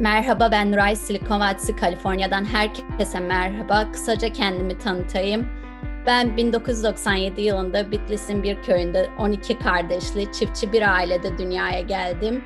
Merhaba ben Nuray Silikon Vadisi Kaliforniya'dan herkese merhaba. Kısaca kendimi tanıtayım. Ben 1997 yılında Bitlis'in bir köyünde 12 kardeşli çiftçi bir ailede dünyaya geldim.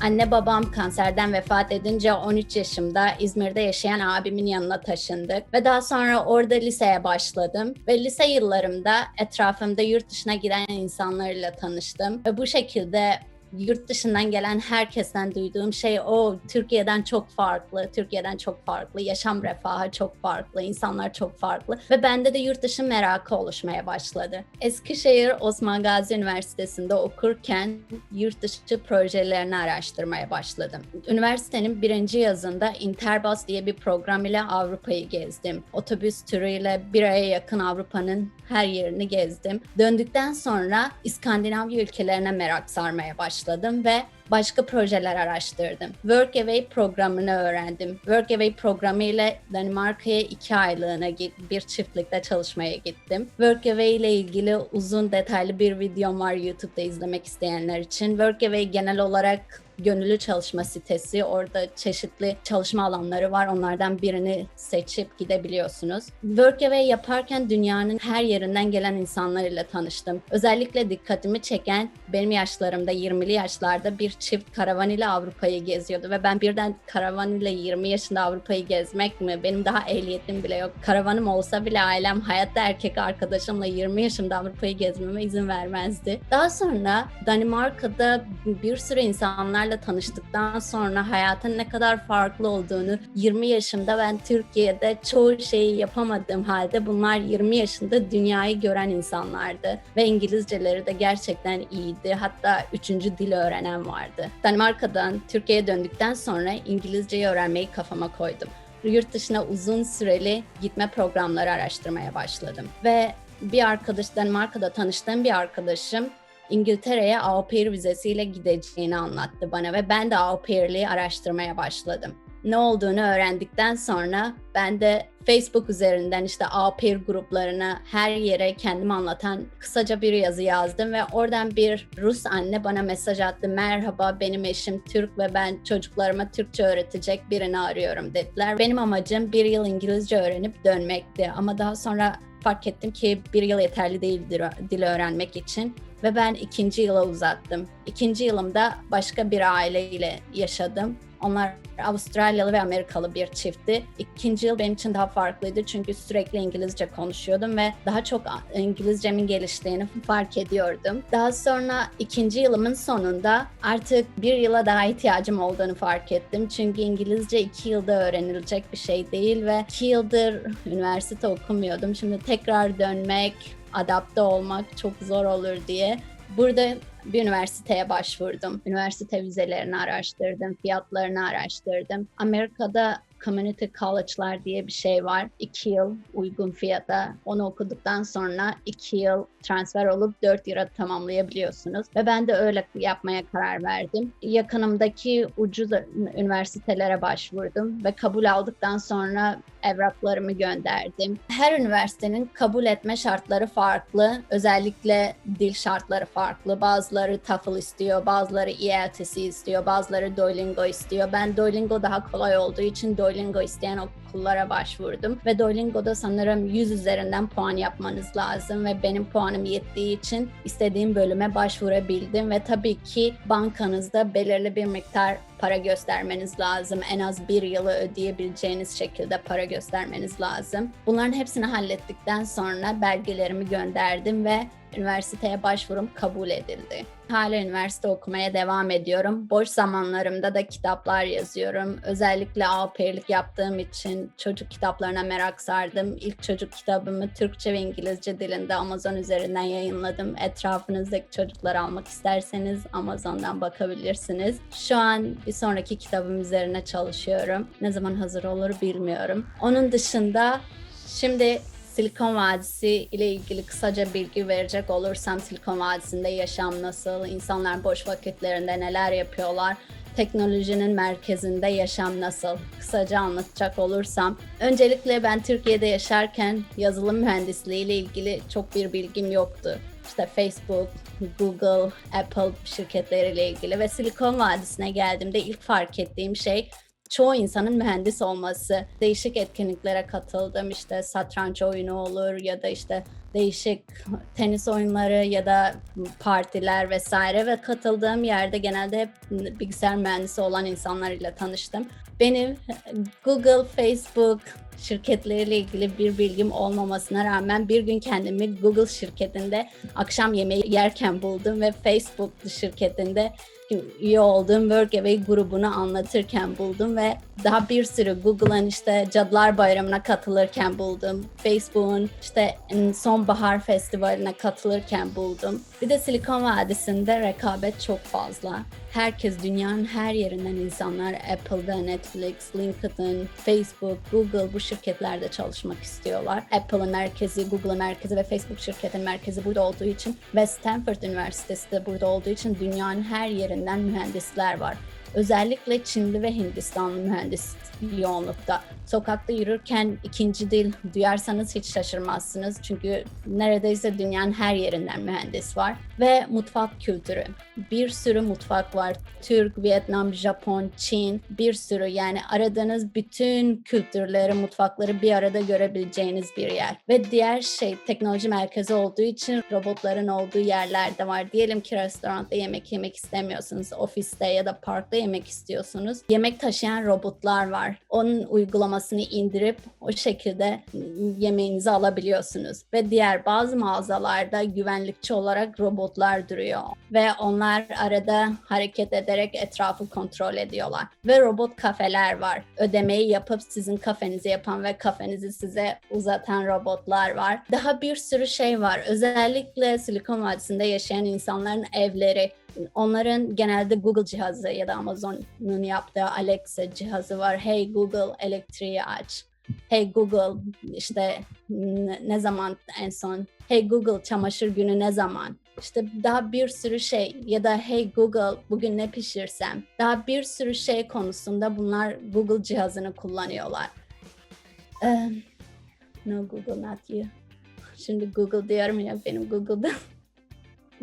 Anne babam kanserden vefat edince 13 yaşımda İzmir'de yaşayan abimin yanına taşındık ve daha sonra orada liseye başladım ve lise yıllarımda etrafımda yurt dışına giden insanlarla tanıştım ve bu şekilde yurt dışından gelen herkesten duyduğum şey o Türkiye'den çok farklı, Türkiye'den çok farklı, yaşam refahı çok farklı, insanlar çok farklı ve bende de yurt dışı merakı oluşmaya başladı. Eskişehir Osman Gazi Üniversitesi'nde okurken yurt dışı projelerini araştırmaya başladım. Üniversitenin birinci yazında Interbus diye bir program ile Avrupa'yı gezdim. Otobüs turuyla bir aya yakın Avrupa'nın her yerini gezdim. Döndükten sonra İskandinavya ülkelerine merak sarmaya başladım ve başka projeler araştırdım. Workaway programını öğrendim. Workaway programı ile Danimarka'ya iki aylığına bir çiftlikte çalışmaya gittim. Workaway ile ilgili uzun detaylı bir videom var YouTube'da izlemek isteyenler için. Workaway genel olarak gönüllü çalışma sitesi. Orada çeşitli çalışma alanları var. Onlardan birini seçip gidebiliyorsunuz. Workaway yaparken dünyanın her yerinden gelen insanlarla tanıştım. Özellikle dikkatimi çeken benim yaşlarımda 20'li yaşlarda bir çift karavan ile Avrupa'yı geziyordu ve ben birden karavan ile 20 yaşında Avrupa'yı gezmek mi? Benim daha ehliyetim bile yok. Karavanım olsa bile ailem hayatta erkek arkadaşımla 20 yaşımda Avrupa'yı gezmeme izin vermezdi. Daha sonra Danimarka'da bir sürü insanlarla tanıştıktan sonra hayatın ne kadar farklı olduğunu 20 yaşımda ben Türkiye'de çoğu şeyi yapamadığım halde bunlar 20 yaşında dünyayı gören insanlardı ve İngilizceleri de gerçekten iyiydi. Hatta üçüncü dil öğrenen vardı. Danimarka'dan Türkiye'ye döndükten sonra İngilizceyi öğrenmeyi kafama koydum. Yurt dışına uzun süreli gitme programları araştırmaya başladım. Ve bir arkadaş, Danimarka'da tanıştığım bir arkadaşım İngiltere'ye au pair vizesiyle gideceğini anlattı bana ve ben de au pair'liği araştırmaya başladım. Ne olduğunu öğrendikten sonra ben de Facebook üzerinden işte au pair gruplarına her yere kendimi anlatan kısaca bir yazı yazdım ve oradan bir Rus anne bana mesaj attı. Merhaba benim eşim Türk ve ben çocuklarıma Türkçe öğretecek birini arıyorum dediler. Benim amacım bir yıl İngilizce öğrenip dönmekti ama daha sonra fark ettim ki bir yıl yeterli değildir dil öğrenmek için ve ben ikinci yıla uzattım. İkinci yılımda başka bir aileyle yaşadım. Onlar Avustralyalı ve Amerikalı bir çiftti. İkinci yıl benim için daha farklıydı çünkü sürekli İngilizce konuşuyordum ve daha çok İngilizcemin geliştiğini fark ediyordum. Daha sonra ikinci yılımın sonunda artık bir yıla daha ihtiyacım olduğunu fark ettim. Çünkü İngilizce iki yılda öğrenilecek bir şey değil ve iki yıldır üniversite okumuyordum. Şimdi tekrar dönmek, adapte olmak çok zor olur diye burada bir üniversiteye başvurdum. Üniversite vizelerini araştırdım, fiyatlarını araştırdım. Amerika'da Community College'lar diye bir şey var. İki yıl uygun fiyata. Onu okuduktan sonra iki yıl transfer olup dört yıla tamamlayabiliyorsunuz. Ve ben de öyle yapmaya karar verdim. Yakınımdaki ucuz üniversitelere başvurdum ve kabul aldıktan sonra evraklarımı gönderdim. Her üniversitenin kabul etme şartları farklı. Özellikle dil şartları farklı. Bazıları TOEFL istiyor, bazıları ELTC istiyor, bazıları Duolingo istiyor. Ben Duolingo daha kolay olduğu için Duolingo isteyen okullara başvurdum. Ve Duolingo'da sanırım 100 üzerinden puan yapmanız lazım ve benim puanım yettiği için istediğim bölüme başvurabildim ve tabii ki bankanızda belirli bir miktar para göstermeniz lazım. En az bir yılı ödeyebileceğiniz şekilde para göstermeniz lazım. Bunların hepsini hallettikten sonra belgelerimi gönderdim ve üniversiteye başvurum kabul edildi. Hala üniversite okumaya devam ediyorum. Boş zamanlarımda da kitaplar yazıyorum. Özellikle au pair'lik yaptığım için çocuk kitaplarına merak sardım. İlk çocuk kitabımı Türkçe ve İngilizce dilinde Amazon üzerinden yayınladım. Etrafınızdaki çocukları almak isterseniz Amazon'dan bakabilirsiniz. Şu an bir sonraki kitabım üzerine çalışıyorum. Ne zaman hazır olur bilmiyorum. Onun dışında şimdi Silikon Vadisi ile ilgili kısaca bilgi verecek olursam Silikon Vadisi'nde yaşam nasıl, insanlar boş vakitlerinde neler yapıyorlar, teknolojinin merkezinde yaşam nasıl? Kısaca anlatacak olursam. Öncelikle ben Türkiye'de yaşarken yazılım mühendisliği ile ilgili çok bir bilgim yoktu. İşte Facebook, Google, Apple şirketleriyle ilgili ve Silikon Vadisi'ne geldiğimde ilk fark ettiğim şey çoğu insanın mühendis olması. Değişik etkinliklere katıldım. İşte satranç oyunu olur ya da işte değişik tenis oyunları ya da partiler vesaire ve katıldığım yerde genelde hep bilgisayar mühendisi olan insanlarla tanıştım. Benim Google, Facebook şirketleriyle ilgili bir bilgim olmamasına rağmen bir gün kendimi Google şirketinde akşam yemeği yerken buldum ve Facebook şirketinde üye olduğum Workaway grubunu anlatırken buldum ve daha bir sürü Google'ın işte Cadılar Bayramı'na katılırken buldum. Facebook'un işte Sonbahar Festivali'ne katılırken buldum. Bir de Silikon Vadisi'nde rekabet çok fazla. Herkes dünyanın her yerinden insanlar Apple'da, Netflix, LinkedIn, Facebook, Google bu şirketlerde çalışmak istiyorlar. Apple'ın merkezi, Google'ın merkezi ve Facebook şirketin merkezi burada olduğu için ve Stanford Üniversitesi de burada olduğu için dünyanın her yerinden mühendisler var. Özellikle Çinli ve Hindistanlı mühendis yoğunlukta. Sokakta yürürken ikinci dil duyarsanız hiç şaşırmazsınız. Çünkü neredeyse dünyanın her yerinden mühendis var. Ve mutfak kültürü. Bir sürü mutfak var. Türk, Vietnam, Japon, Çin bir sürü yani aradığınız bütün kültürleri, mutfakları bir arada görebileceğiniz bir yer. Ve diğer şey teknoloji merkezi olduğu için robotların olduğu yerlerde var. Diyelim ki restoranda yemek yemek istemiyorsunuz. Ofiste ya da parkta yemek istiyorsunuz. Yemek taşıyan robotlar var. Onun uygulamasını indirip o şekilde yemeğinizi alabiliyorsunuz. Ve diğer bazı mağazalarda güvenlikçi olarak robotlar duruyor. Ve onlar arada hareket ederek etrafı kontrol ediyorlar. Ve robot kafeler var. Ödemeyi yapıp sizin kafenizi yapan ve kafenizi size uzatan robotlar var. Daha bir sürü şey var. Özellikle Silikon Vadisi'nde yaşayan insanların evleri onların genelde Google cihazı ya da Amazon'un yaptığı Alexa cihazı var. Hey Google elektriği aç. Hey Google işte ne zaman en son? Hey Google çamaşır günü ne zaman? İşte daha bir sürü şey ya da Hey Google bugün ne pişirsem? Daha bir sürü şey konusunda bunlar Google cihazını kullanıyorlar. Uh, no Google not you. Şimdi Google diyorum ya benim Google'da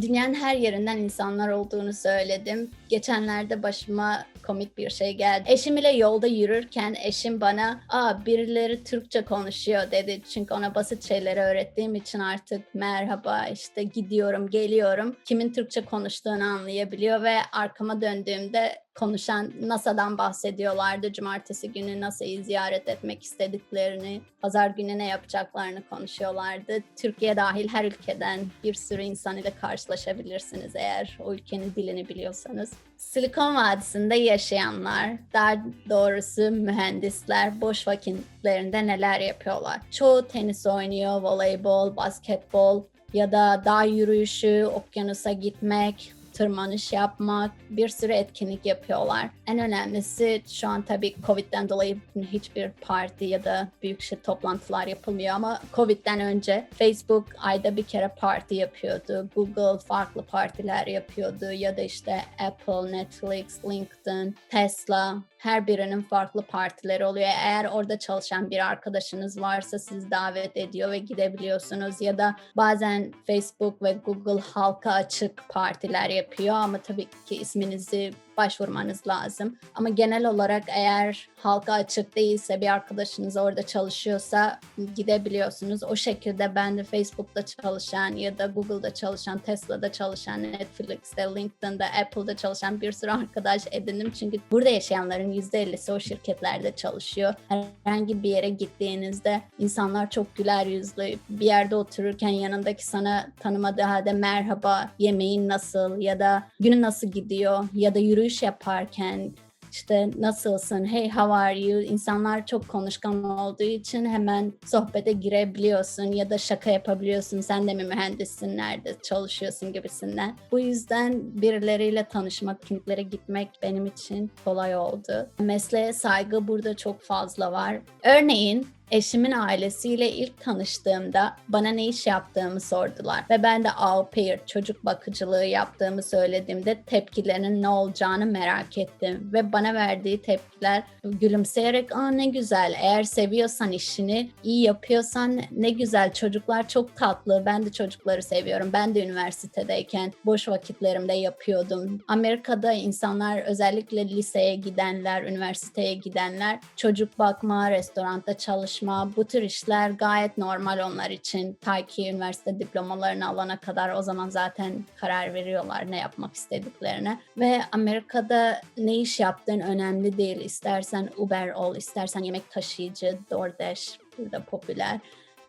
dünyanın her yerinden insanlar olduğunu söyledim. Geçenlerde başıma komik bir şey geldi. Eşim ile yolda yürürken eşim bana aa birileri Türkçe konuşuyor dedi. Çünkü ona basit şeyleri öğrettiğim için artık merhaba işte gidiyorum geliyorum. Kimin Türkçe konuştuğunu anlayabiliyor ve arkama döndüğümde konuşan NASA'dan bahsediyorlardı. Cumartesi günü NASA'yı ziyaret etmek istediklerini, pazar günü ne yapacaklarını konuşuyorlardı. Türkiye dahil her ülkeden bir sürü insan ile karşılaşabilirsiniz eğer o ülkenin dilini biliyorsanız. Silikon Vadisi'nde yaşayanlar, daha doğrusu mühendisler boş vakitlerinde neler yapıyorlar? Çoğu tenis oynuyor, voleybol, basketbol ya da dağ yürüyüşü, okyanusa gitmek, tırmanış yapmak, bir sürü etkinlik yapıyorlar. En önemlisi şu an tabii Covid'den dolayı hiçbir parti ya da büyük şey toplantılar yapılmıyor ama Covid'den önce Facebook ayda bir kere parti yapıyordu. Google farklı partiler yapıyordu ya da işte Apple, Netflix, LinkedIn, Tesla her birinin farklı partileri oluyor. Eğer orada çalışan bir arkadaşınız varsa siz davet ediyor ve gidebiliyorsunuz ya da bazen Facebook ve Google halka açık partiler yapıyor ama tabii ki isminizi başvurmanız lazım. Ama genel olarak eğer halka açık değilse bir arkadaşınız orada çalışıyorsa gidebiliyorsunuz. O şekilde ben de Facebook'ta çalışan ya da Google'da çalışan, Tesla'da çalışan, Netflix'te, LinkedIn'de, Apple'da çalışan bir sürü arkadaş edindim. Çünkü burada yaşayanların %50'si o şirketlerde çalışıyor. Herhangi bir yere gittiğinizde insanlar çok güler yüzlü. Bir yerde otururken yanındaki sana tanımadığı halde merhaba, yemeğin nasıl ya da günün nasıl gidiyor ya da yürüyüş yaparken işte nasılsın, hey how are you? İnsanlar çok konuşkan olduğu için hemen sohbete girebiliyorsun ya da şaka yapabiliyorsun. Sen de mi mühendissin, nerede çalışıyorsun gibisinden. Bu yüzden birileriyle tanışmak, kliniklere gitmek benim için kolay oldu. Mesleğe saygı burada çok fazla var. Örneğin Eşimin ailesiyle ilk tanıştığımda bana ne iş yaptığımı sordular ve ben de au pair çocuk bakıcılığı yaptığımı söylediğimde tepkilerinin ne olacağını merak ettim ve bana verdiği tepkiler gülümseyerek aa ne güzel eğer seviyorsan işini iyi yapıyorsan ne güzel çocuklar çok tatlı ben de çocukları seviyorum ben de üniversitedeyken boş vakitlerimde yapıyordum. Amerika'da insanlar özellikle liseye gidenler, üniversiteye gidenler çocuk bakma, restoranda çalışma bu tür işler gayet normal onlar için. Ta ki üniversite diplomalarını alana kadar o zaman zaten karar veriyorlar ne yapmak istediklerine. Ve Amerika'da ne iş yaptığın önemli değil. İstersen Uber ol, istersen yemek taşıyıcı, DoorDash burada popüler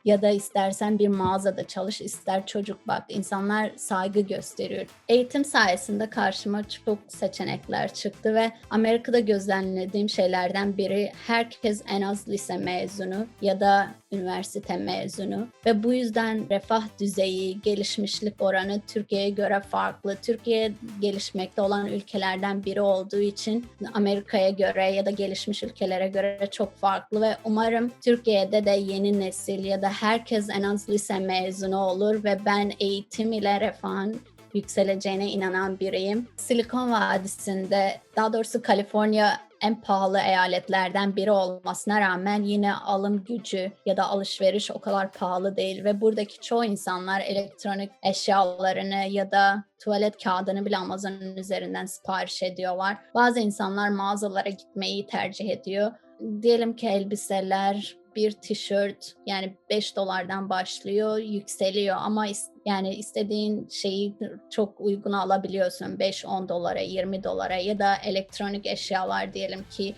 ya da istersen bir mağazada çalış, ister çocuk bak. İnsanlar saygı gösteriyor. Eğitim sayesinde karşıma çok seçenekler çıktı ve Amerika'da gözlemlediğim şeylerden biri herkes en az lise mezunu ya da üniversite mezunu ve bu yüzden refah düzeyi, gelişmişlik oranı Türkiye'ye göre farklı. Türkiye gelişmekte olan ülkelerden biri olduğu için Amerika'ya göre ya da gelişmiş ülkelere göre çok farklı ve umarım Türkiye'de de yeni nesil ya da herkes en az lise mezunu olur ve ben eğitim ile refahın yükseleceğine inanan biriyim. Silikon Vadisi'nde, daha doğrusu Kaliforniya en pahalı eyaletlerden biri olmasına rağmen yine alım gücü ya da alışveriş o kadar pahalı değil ve buradaki çoğu insanlar elektronik eşyalarını ya da tuvalet kağıdını bile Amazon'un üzerinden sipariş ediyorlar. Bazı insanlar mağazalara gitmeyi tercih ediyor. Diyelim ki elbiseler, bir tişört yani 5 dolardan başlıyor, yükseliyor. Ama yani istediğin şeyi çok uygun alabiliyorsun. 5-10 dolara, 20 dolara ya da elektronik eşyalar diyelim ki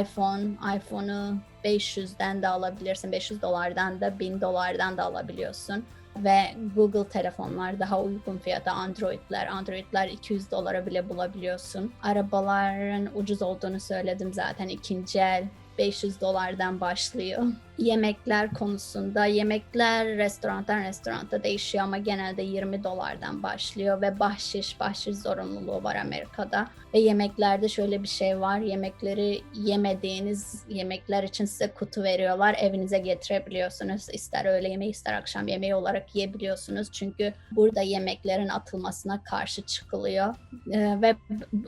iPhone, iPhone'u 500'den de alabilirsin, 500 dolardan da 1000 dolardan da alabiliyorsun. Ve Google telefonlar daha uygun fiyata Android'ler. Android'ler 200 dolara bile bulabiliyorsun. Arabaların ucuz olduğunu söyledim zaten. İkinci el 500 dolardan başlıyor. Yemekler konusunda yemekler restorandan restoranta değişiyor ama genelde 20 dolardan başlıyor ve bahşiş bahşiş zorunluluğu var Amerika'da. Ve yemeklerde şöyle bir şey var. Yemekleri yemediğiniz yemekler için size kutu veriyorlar. Evinize getirebiliyorsunuz. İster öğle yemeği ister akşam yemeği olarak yiyebiliyorsunuz. Çünkü burada yemeklerin atılmasına karşı çıkılıyor. Ee, ve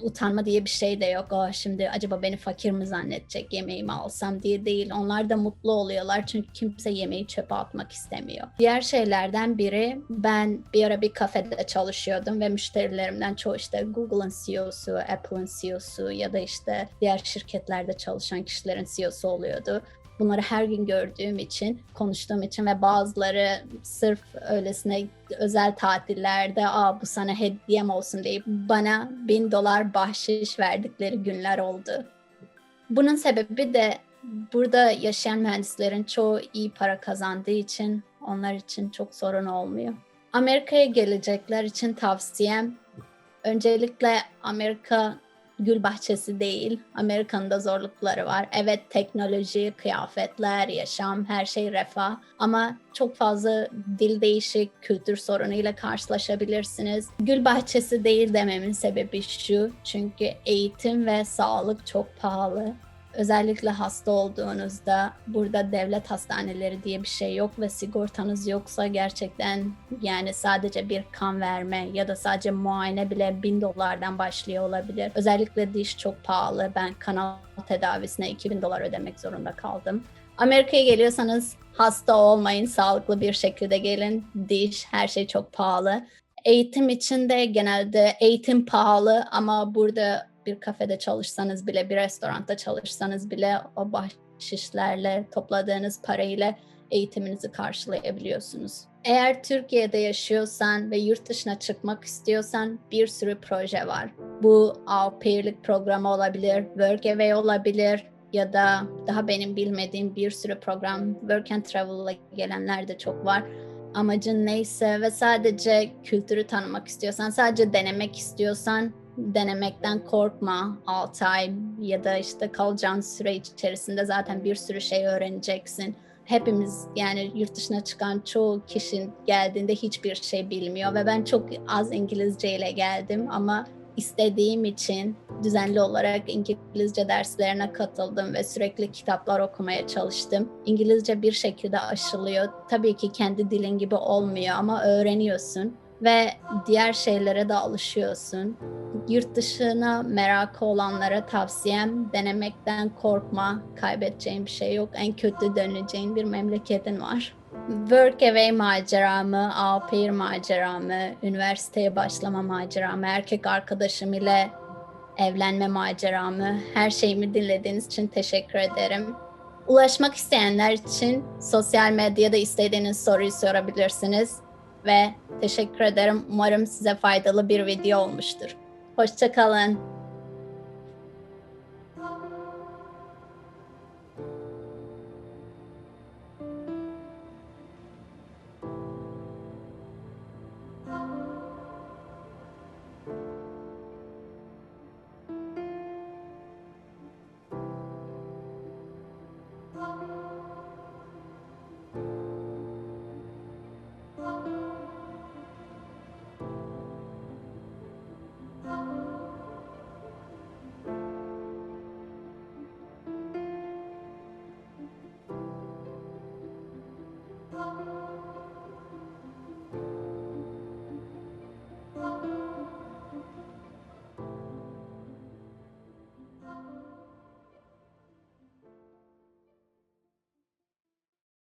utanma diye bir şey de yok. O şimdi acaba beni fakir mi zannedecek yemeğimi alsam diye değil. Onlar da mutlu oluyorlar çünkü kimse yemeği çöpe atmak istemiyor. Diğer şeylerden biri ben bir ara bir kafede çalışıyordum ve müşterilerimden çoğu işte Google'ın CEO'su, Apple'ın CEO'su ya da işte diğer şirketlerde çalışan kişilerin CEO'su oluyordu bunları her gün gördüğüm için, konuştuğum için ve bazıları sırf öylesine özel tatillerde Aa, bu sana hediyem olsun deyip bana bin dolar bahşiş verdikleri günler oldu. Bunun sebebi de burada yaşayan mühendislerin çoğu iyi para kazandığı için onlar için çok sorun olmuyor. Amerika'ya gelecekler için tavsiyem öncelikle Amerika gül bahçesi değil. Amerika'nın da zorlukları var. Evet teknoloji, kıyafetler, yaşam, her şey refah. Ama çok fazla dil değişik, kültür sorunuyla karşılaşabilirsiniz. Gül bahçesi değil dememin sebebi şu. Çünkü eğitim ve sağlık çok pahalı. Özellikle hasta olduğunuzda burada devlet hastaneleri diye bir şey yok ve sigortanız yoksa gerçekten yani sadece bir kan verme ya da sadece muayene bile bin dolardan başlıyor olabilir. Özellikle diş çok pahalı. Ben kanal tedavisine 2000 dolar ödemek zorunda kaldım. Amerika'ya geliyorsanız hasta olmayın, sağlıklı bir şekilde gelin. Diş, her şey çok pahalı. Eğitim için de genelde eğitim pahalı ama burada bir kafede çalışsanız bile, bir restoranda çalışsanız bile o bahşişlerle topladığınız parayla eğitiminizi karşılayabiliyorsunuz. Eğer Türkiye'de yaşıyorsan ve yurt dışına çıkmak istiyorsan bir sürü proje var. Bu au pair'lik programı olabilir, Workaway olabilir ya da daha benim bilmediğim bir sürü program Work and Travel'la gelenler de çok var. Amacın neyse ve sadece kültürü tanımak istiyorsan, sadece denemek istiyorsan denemekten korkma. 6 ay ya da işte kalacağın süre içerisinde zaten bir sürü şey öğreneceksin. Hepimiz yani yurt dışına çıkan çoğu kişi geldiğinde hiçbir şey bilmiyor ve ben çok az İngilizce ile geldim ama istediğim için düzenli olarak İngilizce derslerine katıldım ve sürekli kitaplar okumaya çalıştım. İngilizce bir şekilde aşılıyor. Tabii ki kendi dilin gibi olmuyor ama öğreniyorsun ve diğer şeylere de alışıyorsun. Yurt dışına merakı olanlara tavsiyem denemekten korkma. Kaybedeceğin bir şey yok. En kötü döneceğin bir memleketin var. Workaway maceramı, au maceramı, üniversiteye başlama maceramı, erkek arkadaşım ile evlenme maceramı, her şeyimi dinlediğiniz için teşekkür ederim. Ulaşmak isteyenler için sosyal medyada istediğiniz soruyu sorabilirsiniz ve teşekkür ederim. Umarım size faydalı bir video olmuştur. Hoşçakalın.